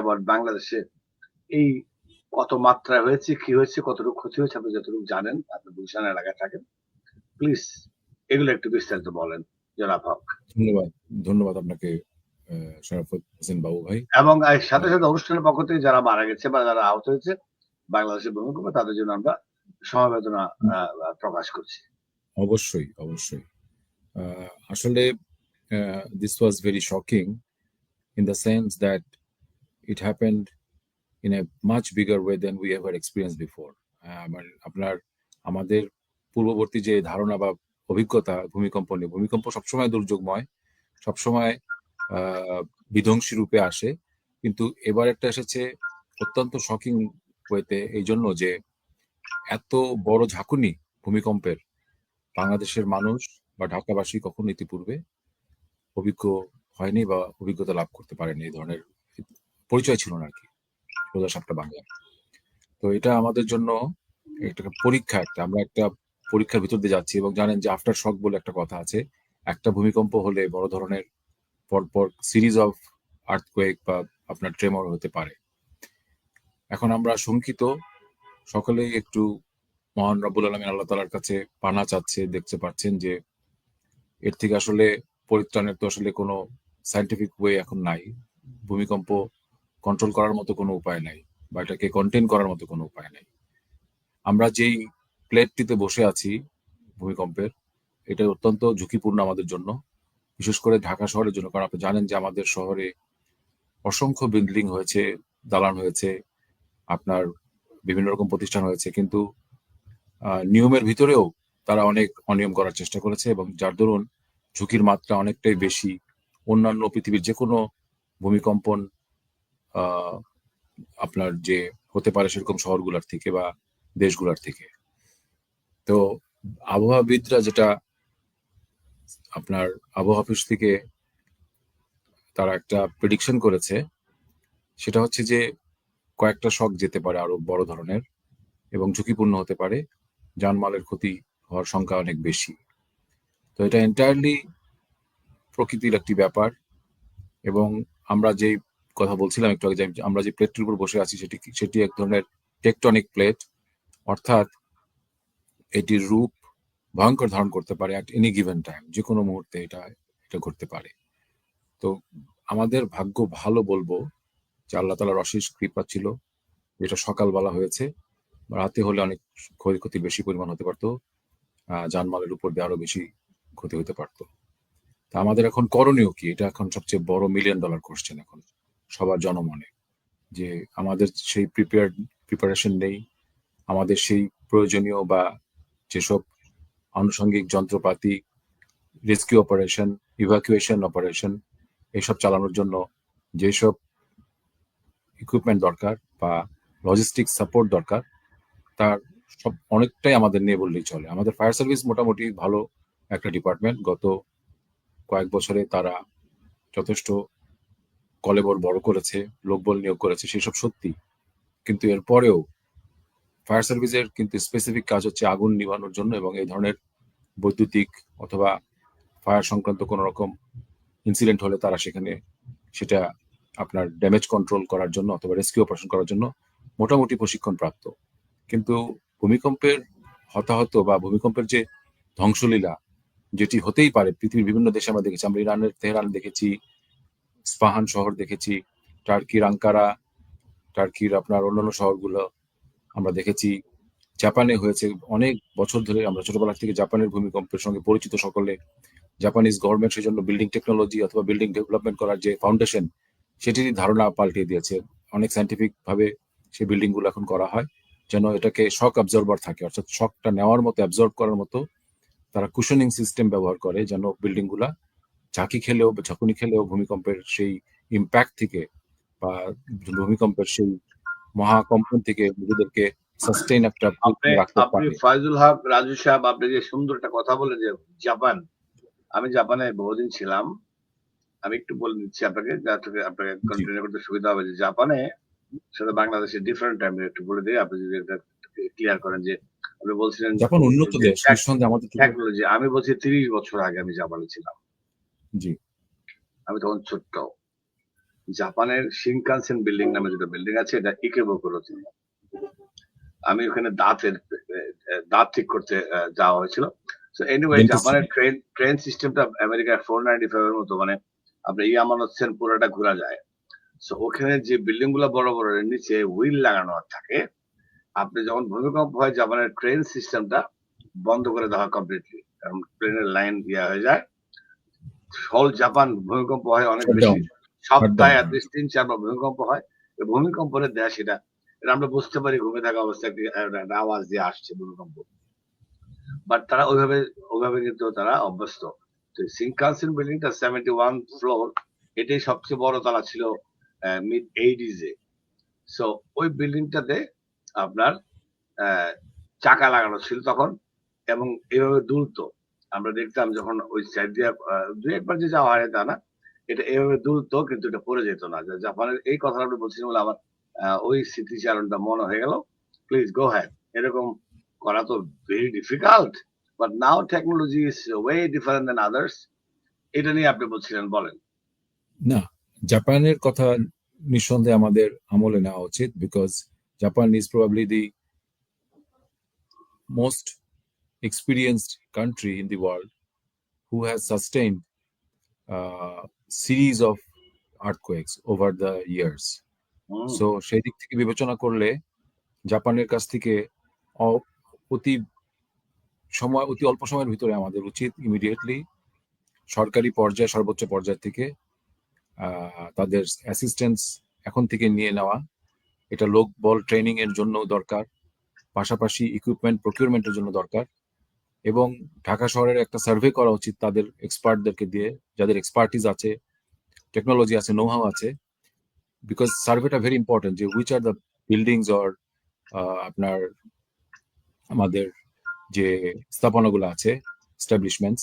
আবার বাংলাদেশে এই কত মাত্রায় হয়েছে কি হয়েছে কতটুকু ক্ষতি হয়েছে আপনি যতটুকু জানেন আপনি গুলশান এলাকায় থাকেন। প্লিজ এগুলো একটু বিস্তারিত বলেন জনাব হক। ধন্যবাদ ধন্যবাদ আপনাকে শরাফত হোসেন বাবু ভাই। এবং সাথে সাথে অনুষ্ঠানের পক্ষ থেকে যারা মারা গেছে বা যারা আহত হয়েছে বাংলাদেশের ভূমিকম্প তাদের জন্য আমরা সমবেদনা প্রকাশ করছি। অবশ্যই অবশ্যই। আসলে this was very shocking in the sense that it happened in a much bigger way than we ever experience before আপনার, আমাদের পূর্ববর্তী যে ধারণা বা অভিজ্ঞতা ভূমিকম্প নিয়ে, ভূমিকম্প সবসময় দুর্যোগময়, সবসময় বিধ্বংসী রূপে আসে, কিন্তু এবার একটা এসেছে অত্যন্ত শকিং ওয়েতে এই জন্য যে এত বড় ঝাঁকুনি ভূমিকম্পের বাংলাদেশের মানুষ বা ঢাকাবাসী কখনো ইতিপূর্বে অভিজ্ঞ হয়নি বা অভিজ্ঞতা লাভ করতে পারেনি এই ধরনের পরিচয় ছিল না আর কি সোজা সাপটা বাংলা। তো এটা আমাদের জন্য একটা পরীক্ষা একটা, আমরা একটা পরীক্ষার ভিতর দিয়ে যাচ্ছি এবং জানেন যে আফটার শক বলে একটা কথা আছে, একটা ভূমিকম্প হলে বড় ধরনের পরপর সিরিজ অফ আর্থকোয়েক বা আপনার ট্রেমর হতে পারে। এখন আমরা শঙ্কিত, সকলেই একটু মহান রব্বুল আলমিন আল্লাহ তালার কাছে পানা চাচ্ছে, দেখতে পাচ্ছেন যে এর থেকে আসলে পরিত্রাণের তো আসলে কোনো সাইন্টিফিক ওয়ে এখন নাই। ভূমিকম্প কন্ট্রোল করার মতো কোনো উপায় নাই বা এটাকে কন্টেন করার মতো কোনো উপায় নাই। আমরা যেই প্লেটটিতে বসে আছি ভূমিকম্পের, এটা অত্যন্ত ঝুঁকিপূর্ণ আমাদের জন্য, বিশেষ করে ঢাকা শহরের জন্য, কারণ আপনি জানেন যে আমাদের শহরে অসংখ্য বিল্ডিং হয়েছে, দালান হয়েছে, আপনার বিভিন্ন রকম প্রতিষ্ঠান হয়েছে, কিন্তু নিয়মের ভিতরেও তারা অনেক অনিয়ম করার চেষ্টা করেছে এবং যার দরুন ঝুঁকির মাত্রা অনেকটাই বেশি। অন্যান্য পৃথিবীর যে কোনো ভূমিকম্পন আপনার যে হতে পারে সেরকম শহরগুলোর থেকে বা দেশগুলোর থেকে। তো আবহাওয়াবিদরা যেটা আপনার আবহাওয়া অফিস থেকে তারা একটা প্রেডিকশন করেছে, সেটা হচ্ছে যে কয়েকটা শখ যেতে পারে আরও বড় ধরনের এবং ঝুঁকিপূর্ণ হতে পারে। জানমালের ক্ষতি হওয়ার সংখ্যা অনেক বেশি। তো এটা এন্টায়ারলি প্রকৃতির একটি ব্যাপার এবং আমরা যেই কথা বলছিলাম একটু আগে আমরা যে প্লেটটির উপর বসে আছি সেটি সেটি এক ধরনের টেকটনিক প্লেট অর্থাৎ এটির রূপ ভয়ঙ্কর ধারণ করতে পারে অ্যাট এনি গিভেন টাইম যে কোনো মুহূর্তে এটা এটা ঘটতে পারে। তো আমাদের ভাগ্য ভালো বলব যে আল্লাহ তালার অশেষ কৃপা ছিল যেটা সকালবেলা হয়েছে রাতে হলে অনেক ক্ষয়ক্ষতি বেশি পরিমাণ হতে পারতো আহ, জানমালের উপর দিয়ে আরও বেশি ক্ষতি হতে পারতো। তা আমাদের এখন করণীয় কি? এটা এখন সবচেয়ে বড় মিলিয়ন ডলার কোশ্চেন এখন। সবার জনমনে, যে আমাদের সেই প্রিপেয়ার প্রিপারেশন নেই, আমাদের সেই প্রয়োজনীয় বা যেসব আনুষঙ্গিক যন্ত্রপাতি রেস্কিউ অপারেশন ইভাকুয়েশন অপারেশন এসব চালানোর জন্য যেসব ইকুইপমেন্ট দরকার বা লজিস্টিক সাপোর্ট দরকার, তার সব অনেকটাই আমাদের নিয়ে বললেই চলে। আমাদের ফায়ার সার্ভিস মোটামুটি ভালো একটা ডিপার্টমেন্ট গত কয়েক বছরে তারা যথেষ্ট কলেবর বড় করেছে, লোকবল নিয়োগ করেছে সেসব সত্যি। কিন্তু এরপরেও ফায়ার সার্ভিসের কিন্তু স্পেসিফিক কাজ হচ্ছে আগুন নিভানোর জন্য এবং এই ধরনের বৈদ্যুতিক অথবা ফায়ার সংক্রান্ত কোনো রকম ইনসিডেন্ট হলে তারা সেখানে সেটা আপনার ড্যামেজ কন্ট্রোল করার জন্য অথবা রেস্কিউ অপারেশন করার জন্য মোটামুটি প্রশিক্ষণ প্রাপ্ত। কিন্তু ভূমিকম্পের হতাহত বা ভূমিকম্পের যে ধ্বংসলীলা, যেটি হতেই পারে, পৃথিবীর বিভিন্ন দেশে আমরা দেখেছি, আমরা ইরানের, তেহরান দেখেছি স্পাহান শহর দেখেছি, টার্কির আঙ্কারা, টার্কির আপনার অন্যান্য শহরগুলো আমরা দেখেছি। জাপানে হয়েছে অনেক বছর ধরে আমরা ছোটবেলা থেকে জাপানের ভূমিকম্পের সঙ্গে পরিচিত সকলে। জাপানিজ গভর্নমেন্ট সেই জন্য বিল্ডিং টেকনোলজি অথবা বিল্ডিং ডেভেলপমেন্ট করার যে ফাউন্ডেশন, সেটিরই ধারণা পাল্টে দিয়েছে। অনেক সাইন্টিফিক ভাবে সেই বিল্ডিংগুলো এখন করা হয়, যেন এটাকে শক অবজর্ভার থাকে, অর্থাৎ শকটা নেওয়ার মতো অ্যাবজর্ব করার মতো তারা কুশনিং সিস্টেম ব্যবহার করে যেন বিল্ডিংগুলা ঝাঁকি খেলেও বা ঝাঁকুনি খেলেও ভূমিকম্পের সেই ইম্প্যাক্ট থেকে বা ভূমিকম্পের সেই মহাকম্পন থেকে নিজেদেরকে সাস্টেইন একটা আপনি ফাইজুল হক রাজু সাহেব আপনি যে সুন্দর একটা কথা বলে যে জাপান আমি জাপানে বহুদিন ছিলাম। আমি একটু বলে দিচ্ছি আপনাকে যাতে আপনাকে কন্টিনিউ করতে সুবিধা হবে যে জাপানে সেটা বাংলাদেশের ডিফারেন্ট টাইম একটু বলে দিই আপনি যদি এটা ক্লিয়ার করেন যে আপনি বলছিলেন জাপান উন্নত দেশ আমাদের টেকনোলজি আমি বলছি তিরিশ বছর আগে আমি জাপানে ছিলাম। জি। আমি তখন ছোট্ট। জাপানের শিনকানসেন বিল্ডিং নামে যেটা বিল্ডিং আছে এটা ইকেবোকুরোতে আমি ওখানে দাঁতের দাঁত ঠিক করতে যাওয়া হয়েছিল। সো এনিওয়ে জাপানের ট্রেন ট্রেন সিস্টেমটা আমেরিকার ফোর নাইনটি ফাইভ এর মতো মানে আপনার ইয়ামানত সেন পুরোটা ঘোরা যায়। সো ওখানে যে বিল্ডিংগুলো বড় বড় নিচে হুইল লাগানো থাকে আপনি যখন ভূমিকম্প হয় জাপানের ট্রেন সিস্টেমটা বন্ধ করে দেওয়া কমপ্লিটলি কারণ ট্রেনের লাইন ইয়া হয়ে যায়। হল জাপান ভূমিকম্প হয় অনেক বেশি। সপ্তাহে. অ্যাটলিস্ট তিন চারবার ভূমিকম্প হয়। ভূমিকম্পের দেশ এটা এটা আমরা বুঝতে পারি ঘুমে থাকা অবস্থায় একটি আওয়াজ দিয়ে আসছে ভূমিকম্প। বাট তারা ওইভাবে ওইভাবে কিন্তু তারা অভ্যস্ত। তো বিল্ডিংটা সেভেন্টি ওয়ান ফ্লোর এটাই সবচেয়ে বড় তালা ছিল মিড এইটিজে সো ওই বিল্ডিংটাতে আপনার আহ, চাকা লাগানো ছিল তখন এবং এভাবে দুলতো। আমরা দেখতাম যখন ওই সাইড দিয়ে দুই একবার যে যাওয়া হয় তা না, এটা এভাবে দুলতো কিন্তু এটা পড়ে যেত না। জাপানের এই কথাটা আপনি বলছিলেন বলে আমার ওই স্মৃতিচারণটা মনে হয়ে গেল। প্লিজ গো হ্যাড এরকম করা তো very difficult but now technology is way different than others এটা নিয়ে আপনি বলছিলেন, বলেন। না, জাপানের কথা নিঃসন্দেহে আমাদের আমলে নেওয়া উচিত because Japan is probably the most experienced country in the world who has sustained uh, series of earthquakes over the years. So সেই দিক থেকে বিবেচনা করলে জাপানের কাছ থেকে অতি সময় অতি অল্প সময়ের ভিতরে আমাদের উচিত ইমিডিয়েটলি সরকারি পর্যায়ে সর্বোচ্চ পর্যায় থেকে আহ, তাদের অ্যাসিস্ট্যান্স এখন থেকে নিয়ে নেওয়া। এটা লোক বল ট্রেনিং এর জন্য দরকার পাশাপাশি ইকুইপমেন্ট প্রকিউরমেন্টের জন্য দরকার। এবং ঢাকা শহরের একটা সার্ভে করা উচিত তাদের এক্সপার্টদেরকে দিয়ে, যাদের এক্সপার্টিস আছে টেকনোলজি আছে নোহাও আছে বিকজ সার্ভেটা ভেরি ইম্পর্টেন্ট যে which are the buildings or আপনার আমাদের যে স্থাপনাগুলো আছে establishments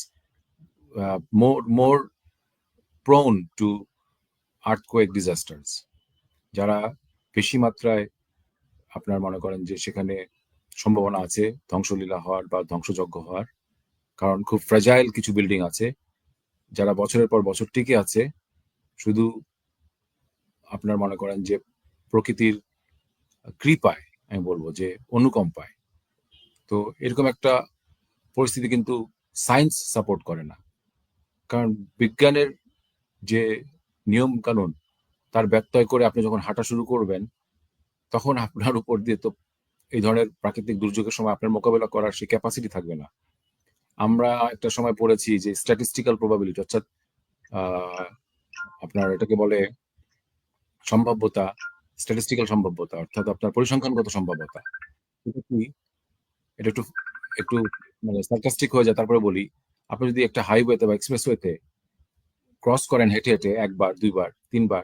more more prone to earthquake disasters যারা বেশি মাত্রায় আপনার মনে করেন যে সেখানে সম্ভাবনা আছে, ধ্বংসলীলা হওয়ার বা ধ্বংসযজ্ঞ হওয়ার। কারণ খুব ফ্র্যাজাইল কিছু বিল্ডিং আছে, যারা বছরের পর বছর টিকে আছে। শুধু আপনার মনে করেন যে প্রকৃতির কৃপায়, আমি বলব যে অনুকম্পায়। তো এরকম একটা পরিস্থিতি কিন্তু সায়েন্স সাপোর্ট করে না। কারণ বিজ্ঞানের যে নিয়ম কানুন, তার ব্যত্যয় করে আপনি যখন হাঁটা শুরু করবেন, তখন আপনার উপর দিয়ে তো ধরনের প্রাকৃতিক দুর্যোগের সময় আপনার মোকাবেলা করার সেই ক্যাপাসিটি থাকবে না। আমরা একটা সময় পড়েছি যে স্ট্যাটিস্টিক্যাল প্রবাবিলিটি অর্থাৎ আপনার এটাকে বলে সম্ভাব্যতা স্ট্যাটিস্টিক্যাল সম্ভাব্যতা অর্থাৎ আপনার পরিসংখ্যানগত সম্ভাব্যতা। এটা কি? এটা একটু একটু মানে সার্কাস্টিক হয়ে যায়, তারপরে বলি, আপনি যদি একটা হাইওয়েতে বা এক্সপ্রেসওয়েতে ক্রস করেন হেঁটে হেঁটে একবার, দুইবার, তিনবার,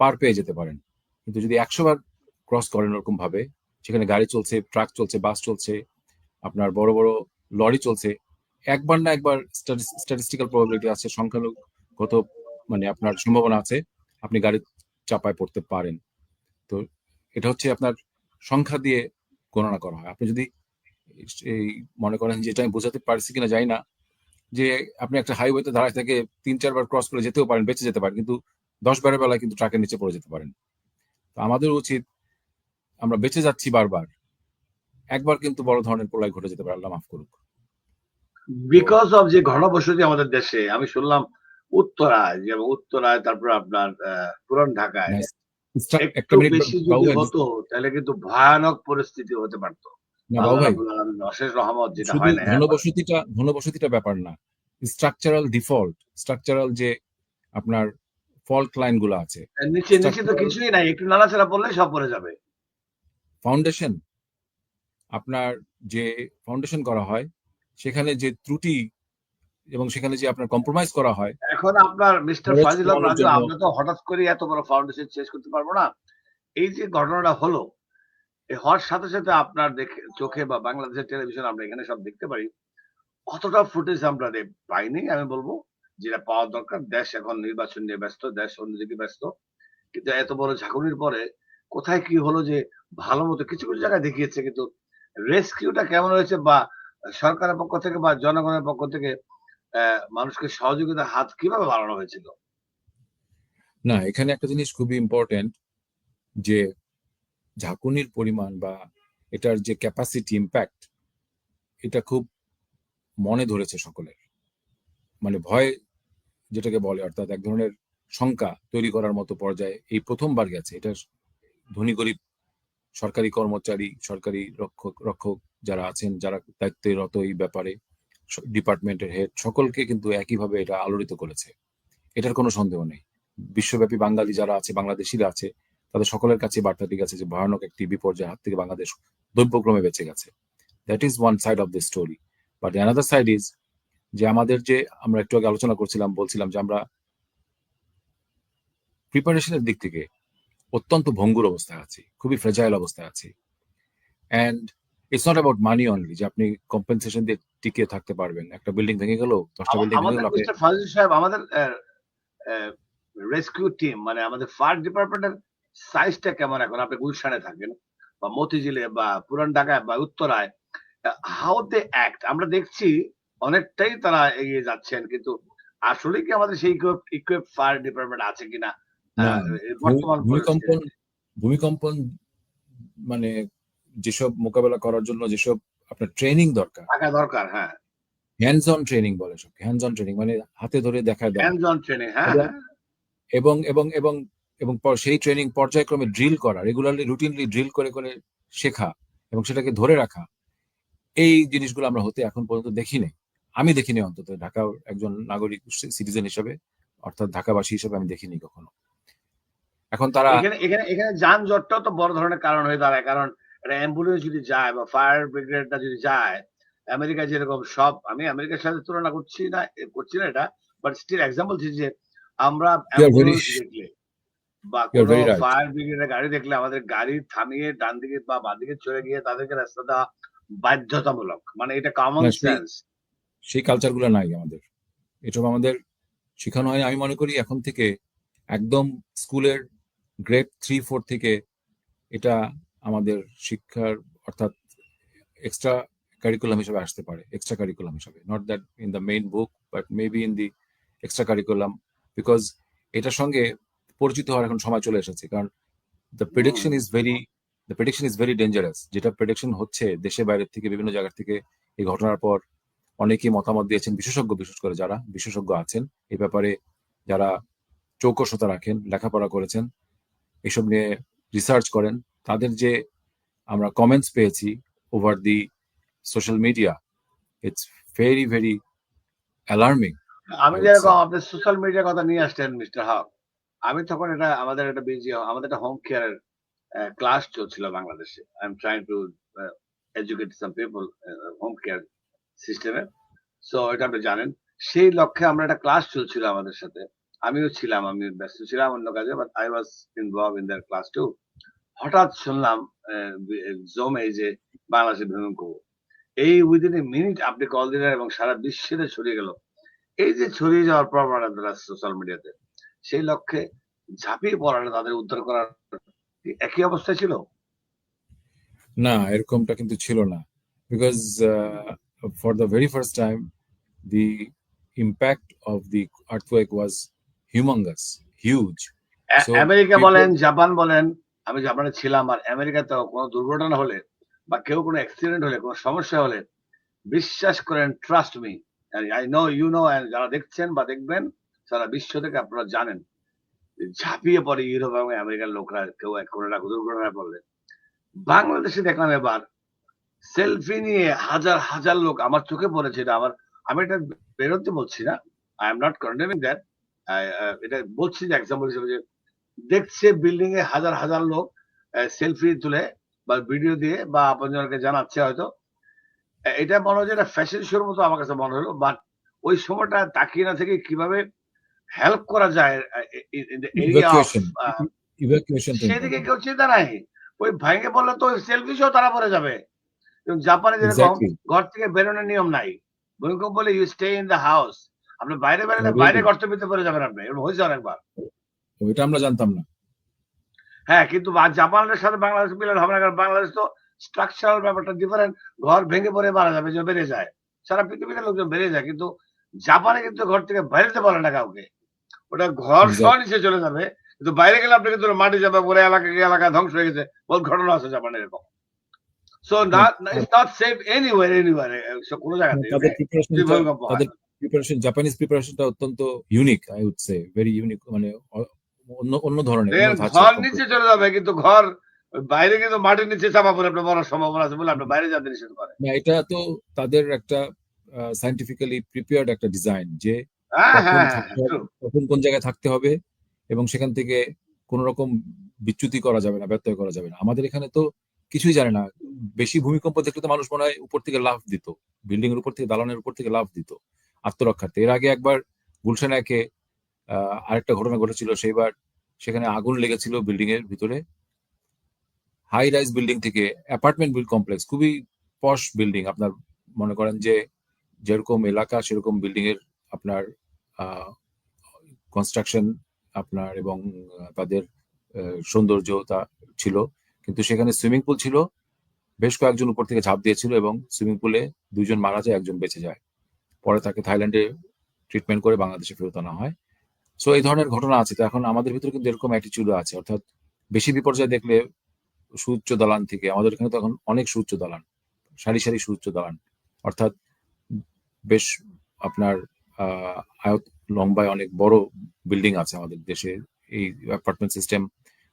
পার পেয়ে যেতে পারেন। কিন্তু যদি একশো বার ক্রস করেন ওরকম ভাবে সেখানে গাড়ি চলছে ট্রাক চলছে বাস চলছে, আপনার বড় বড় লরি চলছে, একবার না একবার স্ট্যাটিস্টিক্যাল প্রবাবিলিটি আছে সংখ্যানুগত মানে আপনার সম্ভাবনা আছে, আপনি গাড়ি চাপায় পড়তে পারেন। তো এটা হচ্ছে আপনার সংখ্যা দিয়ে গণনা করা হয়। আপনি যদি এই মনে করেন যে এটা আমি বোঝাতে পারছি কিনা জানি না, যে আপনি একটা হাইওয়েতে দাঁড়ায় থেকে তিন, চারবার ক্রস করে যেতেও পারেন, বেঁচে যেতে পারেন, কিন্তু দশ বারের বেলায় কিন্তু ট্রাকের নিচে পড়ে যেতে পারেন। তো আমাদের উচিত আমরা বেঁচে যাচ্ছি বারবার। একবার কিন্তু বড় ধরনের প্রলয় ঘটে যেতে পারে আল্লাহ মাফ করুক। বিকজ অফ যে ঘনবসতি আমাদের দেশে আমি শুনলাম উত্তরায় যেমন উত্তরায় তারপর আপনার পুরান ঢাকায় একটা বেশি যদি হতো তাহলে কিন্তু ভয়ানক পরিস্থিতি হতে পারতো। অশেষ রহমত যেটা হয় না হ্যাঁ, ঘনবসতিটা ঘনবসতিটা ব্যাপার না। স্ট্রাকচারাল ডিফল্ট স্ট্রাকচারাল যে আপনার ফল্ট লাইনগুলো আছে। নিচে নিচে তো কিছুই নাই একটু নাড়াচাড়া পড়লে সব পড়ে যাবে। ফাউন্ডেশন আপনার যে ফাউন্ডেশন করা হয় সেখানে যে ত্রুটি এবং সেখানে যে আপনার কম্প্রোমাইজ করা হয় এখন আপনার মিস্টার ফাজিল আমরা তো হঠাৎ করে এত বড় ফাউন্ডেশন শেষ করতে পারব না। এই যে ঘটনাটা হলো এই হওয়ার সাথে সাথে আপনার দেখে চোখে বা বাংলাদেশের টেলিভিশন আমরা এখানে সব দেখতে পারি অতটা ফুটেজ আমরা পাইনি আমি বলব যেটা পাওয়া দরকার। দেশ এখন নির্বাচন নিয়ে ব্যস্ত দেশ অন্যদিকে ব্যস্ত। কিন্তু এত বড় ঝাঁকুনির পরে কোথায় কি হলো যে ভালো মতো কিছু কিছু জায়গায় দেখিয়েছে, কিন্তু রেস্কিউটা কেমন হয়েছে বা সরকারের পক্ষ থেকে বা জনগণের পক্ষ থেকে মানুষকে সহযোগিতার হাত কীভাবে বাড়ানো হয়েছিল? না, এখানে একটা জিনিস খুবই ইম্পর্টেন্ট যে ঝাঁকুনির পরিমাণ বা এটার যে ক্যাপাসিটি ইম্প্যাক্ট এটা খুব মনে ধরেছে সকলের। মানে ভয় যেটাকে বলে, অর্থাৎ এক ধরনের শঙ্কা তৈরি করার মতো পর্যায়ে এই প্রথমবার গেছে। এটা ধনী গরিব সরকারি কর্মচারী, সরকারি রক্ষক রক্ষক যারা আছেন, যারা দায়িত্বে রত এই ব্যাপারে ডিপার্টমেন্টের হেড, সকলকে কিন্তু একইভাবে এটা আলোড়িত করেছে। এটার কোনো সন্দেহ নেই। বিশ্বব্যাপী বাঙালি যারা আছে, বাংলাদেশিরা আছে, তাদের সকলের কাছে বার্তাটি গেছে যে ভয়ানক একটি বিপর্যয়ের হাত থেকে বাংলাদেশ দৈব্যক্রমে বেঁচে গেছে। That is one side of the story but another side is যে আমাদের যে আমরা একটু আগে আলোচনা করছিলাম, বলছিলাম যে আমরা প্রিপারেশনের দিক থেকে অত্যন্ত ভঙ্গুর অবস্থায় আছি খুবই ফ্রেজাইল অবস্থায় আছি। And it's not about money only যে আপনি কম্পেনসেশন দিয়ে টিকে থাকতে পারবেন। একটা বিল্ডিং ভেঙে গেল দশটা বিল্ডিং ভেঙে গেল সাহেব আমাদের রেস্কিউ টিম মানে আমাদের ফায়ার ডিপার্টমেন্টের সাইজটা কেমন এখন? আপনি গুলশানে থাকেন বা মতিঝিলে বা পুরান ঢাকায় বা উত্তরায় হাউ দে অ্যাক্ট আমরা দেখছি অনেকটাই তারা এগিয়ে যাচ্ছেন কিন্তু আসলে কি আমাদের সেই ইকুইপ ফায়ার ডিপার্টমেন্ট আছে কিনা? ভূমিকম্পন ভূমিকম্পন মানে যেসব মোকাবেলা করার জন্য যেসব আপনার ট্রেনিং দরকার। থাকা দরকার হ্যাঁ। হ্যান্ডস অন ট্রেনিং বলে সব হ্যান্ডস অন ট্রেনিং মানে হাতে ধরে দেখা দেয় হ্যান্ডস অন ট্রেনিং হ্যাঁ। এবং- হ্যাঁ। এবং এবং এবং সেই ট্রেনিং পর্যায়ক্রমে ড্রিল করা রেগুলারলি রুটিনলি ড্রিল করে করে শেখা এবং সেটাকে ধরে রাখা এই জিনিসগুলো আমরা হতে এখন পর্যন্ত দেখিনি আমি দেখিনি অন্তত ঢাকার একজন নাগরিক সিটিজেন হিসেবে অর্থাৎ ঢাকাবাসী হিসেবে আমি দেখিনি কখনো। এখন তারা এখানে এখানে এখানে যানজটটাও তো বড় ধরনের কারণ হয়ে দাঁড়ায় কারণ একটা অ্যাম্বুলেন্স যদি যায় বা ফায়ার ব্রিগেডটা যদি যায় আমেরিকা যেরকম সব আমি আমেরিকার সাথে তুলনা করছি না করছি না এটা বাট স্টিল এক্সাম্পল দিচ্ছি যে আমরা অ্যাম্বুলেন্স দেখলে বা কোনো ফায়ার ব্রিগেডের গাড়ি দেখলে আমাদের গাড়ি থামিয়ে ডান দিকে বা বাঁ দিকে চলে গিয়ে তাদেরকে রাস্তা দেওয়া বাধ্যতামূলক। মানে এটা কমন সেন্স সেই কালচারগুলো নাই আমাদের। এসব আমাদের শেখানো হয় আমি মনে করি এখন থেকে একদম স্কুলের গ্রেড থ্রি ফোর থেকে এটা আমাদের শিক্ষার অর্থাৎ এক্সট্রা কারিকুলাম হিসেবে আসতে পারে এক্সট্রা কারিকুলাম হিসেবে। Not that in the main book but maybe in the extra curriculum because এটার সঙ্গে পরিচিত হওয়ার এখন সময় চলে এসেছে, কারণ the prediction is very the prediction is very dangerous যেটা প্রেডিকশন হচ্ছে দেশে বাইরের থেকে, বিভিন্ন জায়গা থেকে, এই ঘটনার পর অনেকেই মতামত দিয়েছেন, বিশেষজ্ঞ বিশেষ করে যারা বিশেষজ্ঞ আছেন, এ ব্যাপারে যারা চৌকসতা রাখেন, লেখাপড়া করেছেন এসব নিয়ে রিসার্চ করেন। তাদের যে আমরা কমেন্টস পেয়েছি over the social media it's very very alarming আমি যেরকম আপনি সোশ্যাল মিডিয়ার কথা নিয়ে আসছেন মিস্টার হক আমি তখন এটা আমাদের একটা বিজি আমাদের একটা হোম কেয়ারের ক্লাস চলছিল বাংলাদেশে। I am trying to educate some people home care সিস্টেমে সো এটা আপনি জানেন। সেই লক্ষ্যে আমরা একটা ক্লাস চলছিল আমাদের সাথে। আমিও ছিলাম আমি ব্যস্ত ছিলাম অন্য কাজে but I was involve in their class too হঠাৎ শুনলাম জমে যে বাংলাদেশে ভ্রমণ ভূমিকম্প এই উইদিন এ মিনিট আপনি কল দিলেন এবং সারা বিশ্বে ছড়িয়ে গেল। এই যে ছড়িয়ে যাওয়ার প্রবণতা সোশ্যাল মিডিয়াতে সেই লক্ষ্যে ঝাঁপিয়ে পড়াটা তাদের উদ্ধার করার একই অবস্থা ছিল? না, এরকমটা কিন্তু ছিল না। Because for the very first time the impact of the earthquake was humongous huge America বলেন জাপান বলেন আমি জাপানে ছিলাম আর আমেরিকাতে কোনো দুর্ঘটনা হলে বা কেউ কোনো অ্যাক্সিডেন্ট হলে কোনো সমস্যা হলে বিশ্বাস করেন trust me I know you know যারা দেখছেন বা দেখবেন সারা বিশ্ব থেকে আপনারা জানেন ঝাঁপিয়ে পড়ে ইউরোপ এবং আমেরিকার লোকরা কেউ এক কোনো একটা দুর্ঘটনায় পড়লে। বাংলাদেশে দেখলাম এবার সেলফি নিয়ে হাজার হাজার লোক আমার চোখে পড়েছে এটা আমার আমি এটা বেরোতে বলছি না। I am not condemning that এটা বলছি যে এক্সাম্পল হিসেবে যে দেখছে বিল্ডিং এ হাজার হাজার লোক সেলফি তুলে বা ভিডিও দিয়ে বা আপনজনকে জানাচ্ছে হয়তো। এটা মনে হয় এটা ফ্যাশন শোর মতো আমার কাছে মনে হলো বাট ওই সময়টা তাকিয়ে না থেকে কীভাবে হেল্প করা যায় সেদিকে কেউ চিন্তা নাই। ওই ভেঙে পড়লে তো সেলফি সহ তারা পড়ে যাবে। জাপানে যেরকম ঘর থেকে বেরোনোর নিয়ম নাই। ভূমিকম্প বলে you stay in the house আপনি বাইরে বেরোলে বাইরে গর্ত ভিতরে পড়ে যাবেন আপনি এরকম হয়েছে অনেকবার। ওইটা আমরা জানতাম না। হ্যাঁ কিন্তু জাপানের সাথে বাংলাদেশ মিলান হবে না কারণ বাংলাদেশ তো স্ট্রাকচারাল ব্যাপারটা ডিফারেন্ট ঘর ভেঙে পড়ে মারা যাবে যে বেড়ে যায়। সারা পৃথিবীতে লোকজন বেড়ে যায় কিন্তু জাপানে কিন্তু ঘর থেকে বেরোতে বলে না কাউকে। ওটা ঘর. সহ নিচে চলে যাবে কিন্তু বাইরে গেলে আপনি কিন্তু মাটি যাবে পরে এলাকা এলাকা ধ্বংস হয়ে গেছে বহুত ঘটনা আছে জাপানে এরকম। So not it's not safe anywhere anywhere কোনো জায়গাতে। ভূমিকম্প হয়। প্রিপারেশন জাপানিজ প্রিপারেশনটা অত্যন্ত unique I would say very unique মানে অন্য অন্য ধরনের ঘর নিচে চলে যাবে কিন্তু ঘর বাইরে কিন্তু মাটির নিচে চাপা পড়ে আপনার বড় সম্ভাবনা আছে বলে আপনি বাইরে যেতে নিষেধ করে না এটা তো তাদের একটা সাইন্টিফিক্যালি প্রিপেয়ার্ড একটা ডিজাইন যে হ্যাঁ কখন হ্যাঁ true. কখন কোন জায়গায় থাকতে হবে এবং সেখান থেকে কোন রকম বিচ্যুতি করা যাবে না ব্যত্যয় করা যাবে না। আমাদের এখানে তো কিছুই জানে না বেশি ভূমিকম্প দেখলে তো মানুষ মনে হয় উপর থেকে লাফ দিত বিল্ডিং এর উপর থেকে দালানের উপর থেকে লাফ দিত। আত্মরক্ষার্থে। এর আগে একবার গুলশান একে আরেকটা ঘটনা ঘটেছিল, সেইবার সেখানে আগুন লেগেছিল বিল্ডিং এর ভিতরে। হাই রাইজ বিল্ডিং থেকে অ্যাপার্টমেন্ট বিল্ড কমপ্লেক্স, খুবই পশ বিল্ডিং আপনার মনে করেন যে যেরকম এলাকা সেরকম বিল্ডিং এর আপনার কনস্ট্রাকশন আপনার এবং তাদের সৌন্দর্য তা ছিল। কিন্তু সেখানে সুইমিং পুল ছিল, বেশ কয়েকজন উপর থেকে ঝাঁপ দিয়েছিল এবং সুইমিং পুলে দুইজন মারা যায়, একজন বেঁচে যায়। পরে তাকে থাইল্যান্ডে ট্রিটমেন্ট করে বাংলাদেশে ফেরত আনা হয়। সো এই ধরনের ঘটনা আছে। তো এখন আমাদের ভিতরে কিন্তু এরকম অ্যাটিচিউডও আছে। অর্থাৎ বেশি বিপর্যয় দেখলে সুউচ্চ দালান থেকে, আমাদের এখানে তো এখন অনেক সুউচ্চ দালান, সারি সারি সুউচ্চ দালান। অর্থাৎ বেশ আপনার আয়ত লম্বায় অনেক বড় বিল্ডিং আছে আমাদের দেশে। এই অ্যাপার্টমেন্ট সিস্টেম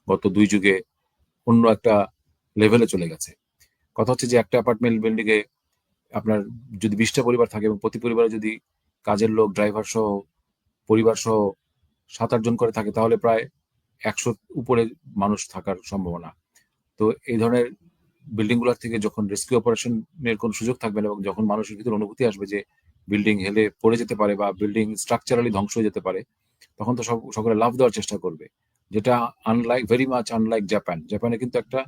গত দুই যুগে অন্য একটা লেভেলে চলে গেছে। কথা হচ্ছে যে একটা অ্যাপার্টমেন্ট বিল্ডিং এ আপনার যদি বিশটা পরিবার থাকে এবং প্রতি পরিবারে যদি কাজের লোক ড্রাইভার সহ, পরিবার সহ সাত আটজন করে থাকে, তাহলে প্রায় একশো উপরে মানুষ থাকার সম্ভাবনা। তো এই ধরনের বিল্ডিংগুলার থেকে যখন রেস্কিউ অপারেশনের কোনো সুযোগ থাকবে না এবং যখন মানুষের ভিতরে অনুভূতি আসবে যে বিল্ডিং হেলে পড়ে যেতে পারে বা বিল্ডিং স্ট্রাকচারালি ধ্বংস হয়ে যেতে পারে, তখন তো সব, সকলে লাভ দেওয়ার চেষ্টা করবে। যেটা unlike very much unlike Japan জাপানে কিন্তু একটা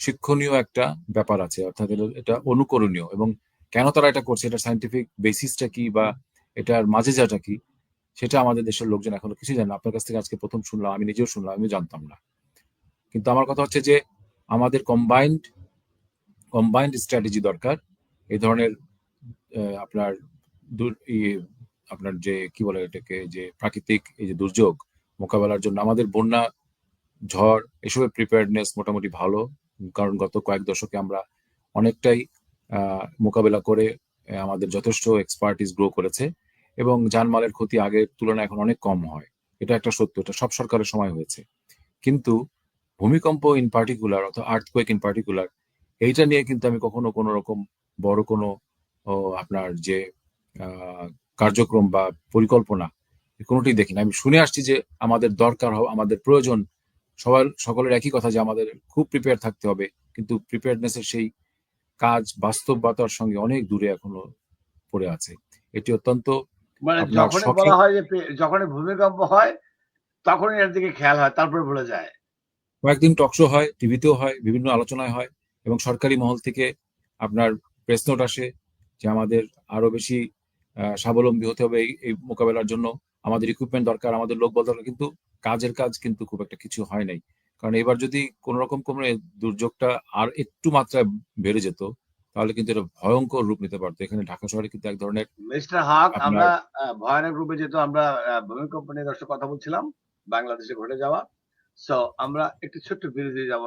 শিক্ষণীয় একটা ব্যাপার আছে, অর্থাৎ এটা অনুকরণীয় এবং কেন তারা এটা করছে? এটা সাইন্টিফিক বেসিসটা কি বা এটার মাঝে যাটা কি? সেটা আমাদের দেশের লোকজন এখনও কিছু জানে আপনার কাছ থেকে আজকে প্রথম শুনলাম, আমি নিজেও শুনলাম আমি জানতাম না। কিন্তু আমার কথা হচ্ছে যে, আমাদের কম্বাইন্ড কম্বাইন্ড স্ট্র্যাটেজি দরকার। এই ধরনের আপনার আপনার যে, কি বলে এটাকে, যে প্রাকৃতিক, এই যে দুর্যোগ মোকাবেলার জন্য আমাদের বন্যা, ঝড়, এসবের প্রিপেয়ারনেস মোটামুটি ভালো। কারণ গত কয়েক দশকে আমরা অনেকটাই মোকাবেলা করে আমাদের যথেষ্ট এক্সপার্টিস গ্রো করেছে এবং জানমালের ক্ষতি আগের তুলনায় এখন অনেক কম হয়। এটা একটা সত্য, এটা সব সরকারের সময় হয়েছে। কিন্তু ভূমিকম্প ইন পার্টিকুলার অথবা আর্থকোয়েক ইন পার্টিকুলার এইটা নিয়ে কিন্তু আমি কখনো কোনো রকম বড় কোনো আপনার যে কার্যক্রম বা পরিকল্পনা কোনোটি দেখি না আমি শুনে আসছি যে আমাদের দরকার হবে আমাদের প্রয়োজন, সবার, সকলের একই কথা যে আমাদের খুব প্রিপেয়ার থাকতে হবে, কিন্তু প্রিপেয়ারনেসের সেই কাজ বাস্তবতার সঙ্গে অনেক দূরে এখনও পড়ে আছে। এটি অত্যন্ত মানে আপনার বলা হয় যে পে- ভূমিকম্প হয় তখনই এর দিকে খেয়াল হয় তারপরে ভুলে যায়। কয়েকদিন টকশো হয় টিভিতেও হয় বিভিন্ন আলোচনায় হয় এবং সরকারি মহল থেকে আপনার প্রেস নোট আসে যে আমাদের আরও বেশি স্বাবলম্বী হতে হবে এই মোকাবেলার জন্য। আমাদের ইকুইপমেন্ট দরকার আমাদের লোক বল দরকার কিন্তু কাজের কাজ কিন্তু খুব একটা কিছু হয় নাই। কারণ এবার যদি কোন রকম কোন দুর্যোগটা আর একটু মাত্রায় বেড়ে যেত তাহলে কিন্তু এটা ভয়ঙ্কর রূপ নিতে পারতো। এখানে ঢাকা শহরে কিন্তু এক ধরনের মিস্টার হাক আমরা ভয়ানক রূপে যেহেতু আমরা ভূমিকম্প নিয়ে দর্শক কথা বলছিলাম বাংলাদেশে ঘটে যাওয়া। সো আমরা একটু ছোট্ট বিরতি যাব।